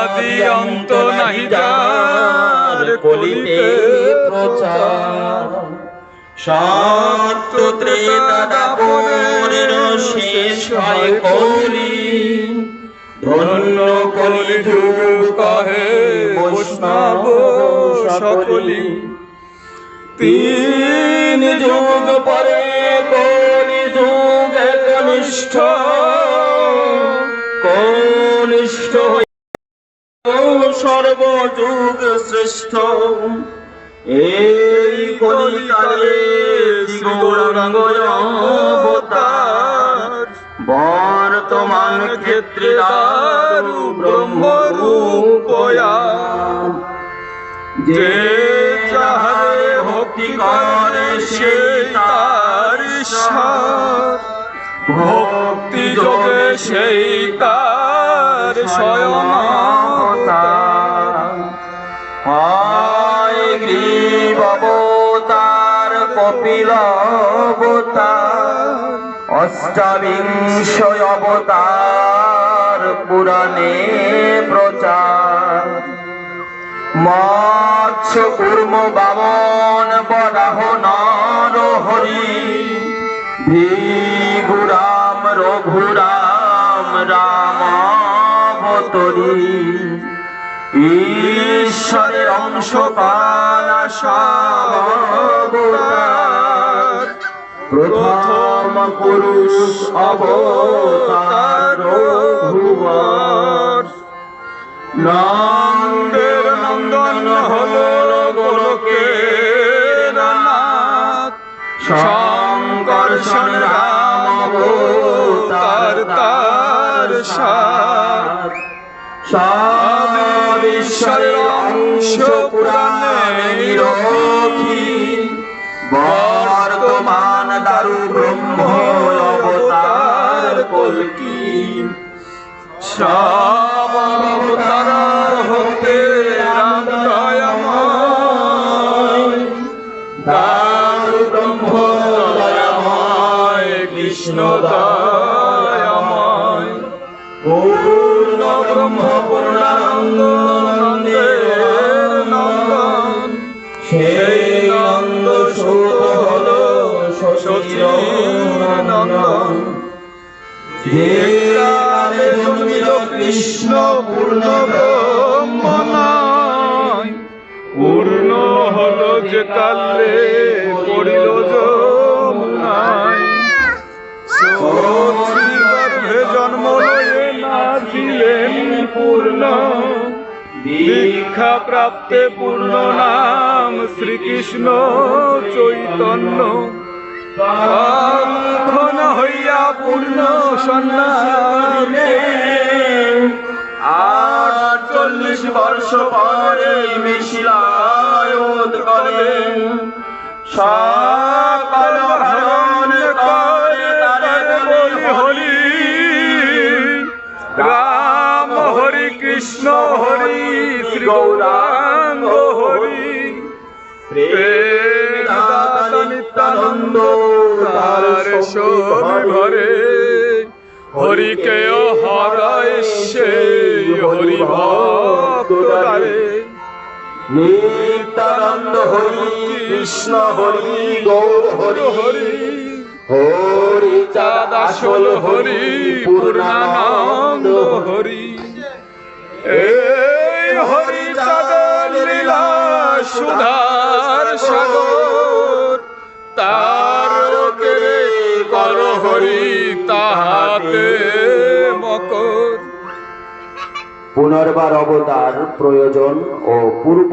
আদি অন্ত নাহি যার কলিতে প্রচার। সত্য ত্রেতা দাপরের শেষ হয় কলি। ধন্য কলি যুগ কহে বৈষ্ণব সকলি। তিন সর্বযুগ শ্রেষ্ঠ। এই কলিকালে বর্তমান ক্ষেত্রে ব্রহ্মরূপয়া। যে যাহারে ভক্তি করে সে তার ভক্তি যোগে সেই তার স্বয়ং অবতার। কপিল অষ্টাবিংশ অবতার পুরাণে প্রচার। মৎস্য কুর্ম বামন বরাহ নর হরি। রঘুরাম রাম অবতরী ঈশ্বরের অংশ পালাসাবতার প্রথম পুরুষ অবতার ভুবর নন্দের নন্দন হলো গোলকের নাথ শঙ্কর্ষণ রাম তার সাথ সব ঈশ্বরের অংশ পুরাণে নিরখি বর্তমান দারু ব্রহ্ম অবতার কলকি। সব অবতার হতে রাম দয়াময়। দারু ব্রহ্ম দয়াময়, কৃষ্ণ দয়াময়। পূর্ণ ব্রহ্ম, পূর্ণানন্দ যে কালে জন্মিল কৃষ্ণ, পূর্ণ ব্রহ্ম পূর্ণ হলো যে কালে পড়িল যমুনায়। গর্ভে জন্ম লয়ে নাচিলেন পূর্ণ। দীক্ষা প্রাপ্তে পূর্ণ নাম শ্রীকৃষ্ণ চৈতন্য। তখন হইয়া পূর্ণ সন্ন্যাসে আটচল্লিশ বর্ষ পরে মিশিলায়ত করেন সকাল হরণ করে তারে বলি রাম হরি কৃষ্ণ হরি, শ্রী গৌরাঙ্গ হরি। প্রেম নিত্যানন্দ তার শোভে ভরে হরিকে হরায় সে হরি ভক্ত তারে নিত্যানন্দ হরি কৃষ্ণ হরি গৌর হরি হরি। হরি চাঁদ আসল হরি পূর্ণানন্দ হরি। এই হরি চাঁদের লীলা সুধার সাগর। তার হরি তাহাতে মকর। পুনর্বার অবতার প্রয়োজন ও পূর্ব